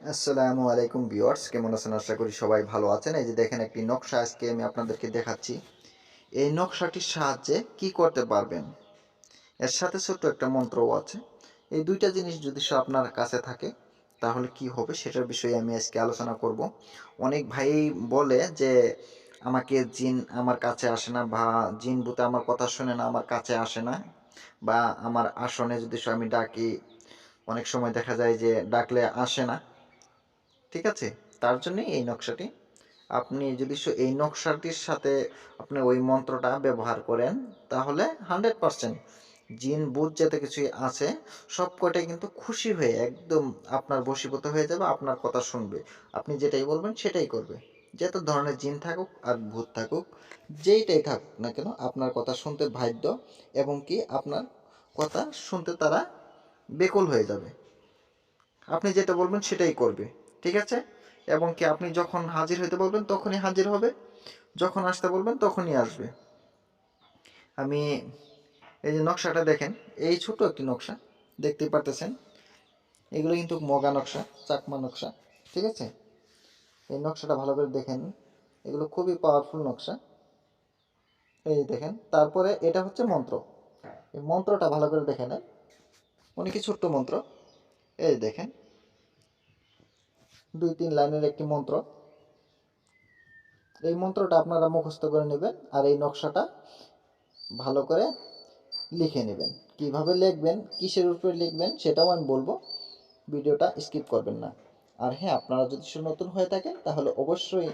আসসালামু আলাইকুম ভিউয়ার্স, কেমন আছেন? আশা করি সবাই ভালো আছেন। এই যে দেখেন একটি নকশা আজকে আমি আপনাদেরকে দেখাচ্ছি। এই নকশাটির সাহায্যে কি করতে পারবেন? এর সাথে ছোট্ট একটা মন্ত্রও আছে। এই দুইটা জিনিস যদি আপনার কাছে থাকে, তাহলে কি হবে সেটার বিষয়ে আমি আজকে আলোচনা করব। অনেক ভাই বলে যে, আমাকে জিন আমার কাছে আসে না বা জিন ভূতে আমার কথা শুনে না, আমার কাছে আসে না। বা, আমার আসনে যদি আমি ডাকি, অনেক সময় দেখা যায় যে, ডাকলে আসে না। ঠিক আছে? তার জন্যই এই নকশাটি। আপনি যদি এই নকশাটির সাথে আপনি ওই মন্ত্রটা ব্যবহার করেন, তাহলে হান্ড্রেড পারসেন্ট জিন বুধ যাতে কিছুই আছে সব কটাই কিন্তু খুশি হয়ে একদম আপনার বশীভূত হয়ে যাবে, আপনার কথা শুনবে। আপনি যেটাই বলবেন সেটাই করবে। যত ধরনের জিন থাকুক আর ভূত থাকুক, যেইটাই থাকুক না কেন, আপনার কথা শুনতে বাধ্য এবং কি আপনার কথা শুনতে তারা বেকুল হয়ে যাবে। আপনি যেটা বলবেন সেটাই করবে। ঠিক আছে? এবং কি আপনি যখন হাজির হইতে বলবেন তখনই হাজির হবে? যখন আসতে বলবেন তখনই আসবে। আমি এই যে নকশাটা দেখেন, এই ছোট একটি নকশা, দেখতেই পারতেছেন? এগুলো কিন্তু মগা নকশা, চাকমা নকশা, ঠিক আছে? এই নকশাটা ভালো করে দেখেন। এগুলো খুবই পাওয়ারফুল নকশা। এই দেখেন, তারপরে এটা হচ্ছে মন্ত্র। এই মন্ত্রটা ভালো করে দেখে নেন। অনেকই ছোট্ট মন্ত্র। এই দেখেন দুই তিন লাইনের একটি মন্ত্র। এই মন্ত্রটা আপনারা মুখস্থ করে নেবেন আর এই নকশাটা ভালো করে লিখে নেবেন। কীভাবে লিখবেন, কিসের উপরে লিখবেন সেটাও আমি বলব। ভিডিওটা স্কিপ করবেন না। আর হ্যাঁ আপনারা যদি নতুন হয়ে থাকেন, তাহলে অবশ্যই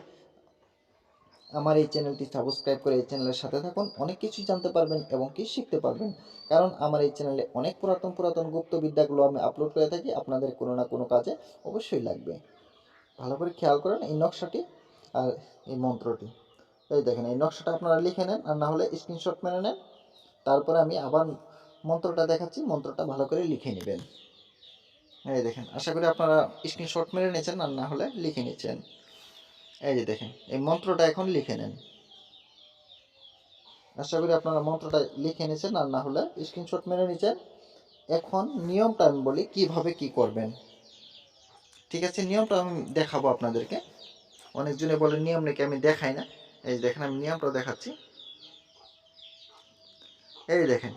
আমার এই চ্যানেলটি সাবস্ক্রাইব করে এই চ্যানেলের সাথে থাকুন। অনেক কিছু জানতে পারবেন এবং কি শিখতে পারবেন। কারণ আমার এই চ্যানেলে অনেক পুরাতন পুরাতন গুপ্ত বিদ্যাগুলো আমি আপলোড করে থাকি। আপনাদের কোনো না কোনো কাজে অবশ্যই লাগবে। ভালো করে খেয়াল করেন এই নকশাটি আর এই মন্ত্রটি। এই দেখেন, এই নকশাটা আপনারা লিখে নেন আর না হলে স্ক্রিনশট মেরে নেন। তারপরে আমি আবার মন্ত্রটা দেখাচ্ছি, মন্ত্রটা ভালো করে লিখে নেবেন। এই দেখেন, আশা করি আপনারা স্ক্রিনশট মেরে নিয়েছেন আর না হলে লিখে নিচ্ছেন এই যে দেখেন, এই মন্ত্রটা এখন লিখে নেন। আশা করি আপনারা মন্ত্রটা লিখে নিয়েছেন আর না হলে স্ক্রিনশট মেরে নিয়েছেন। এখন নিয়মটা আমি বলি, কীভাবে কি করবেন? ঠিক আছে, নিয়মটা আমি দেখাবো আপনাদেরকে। অনেকজনে বলে নিয়ম নাকি আমি দেখাই না। এই দেখেন, আমি নিয়মটা দেখাচ্ছি। এই দেখেন,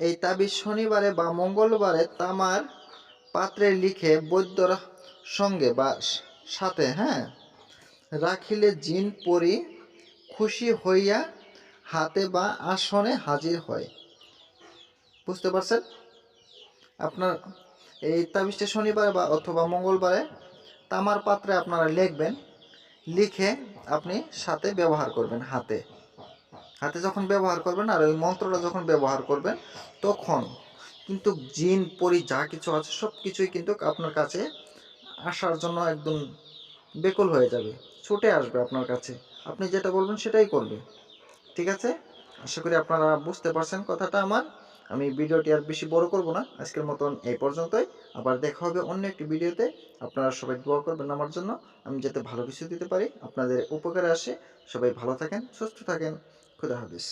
এই তাবিজ শনিবারে বা মঙ্গলবারে তামার পাত্রে লিখে বৈদ্যর সঙ্গে বা সাথে হ্যাঁ রাখিলে জিন পরি খুশি হইয়া হাতে বা আসনে হাজির হয়। বুঝতে পারছেন? আপনার এই তাবিজটা শনিবার বা অথবা মঙ্গলবারে তামার পাত্রে আপনারা লিখবেন। লিখে আপনি সাথে ব্যবহার করবেন, হাতে। হাতে যখন ব্যবহার করবেন আর ওই মন্ত্রটা যখন ব্যবহার করবেন, তখন কিন্তু জিন, পরি যা কিছু আছে, সব কিছুই কিন্তু আপনার কাছে আসার জন্য একদম বেকুল হয়ে যাবে, ছুটে আসবে আপনার কাছে। আপনি যেটা বলবেন সেটাই করবে। ঠিক আছে? আশা করি আপনারা বুঝতে পারছেন কথাটা আমার। আমি ভিডিওটি আর বেশি বড় করব না। আজকের মতন এই পর্যন্তই। আবার দেখা হবে অন্য একটি ভিডিওতে। আপনারা সবাই দোয়া করবেন আমার জন্য। আমি যাতে ভালো কিছু দিতে পারি, আপনাদের উপকারে আসে। সবাই ভালো থাকেন, সুস্থ থাকেন। খুদা হাফিজ।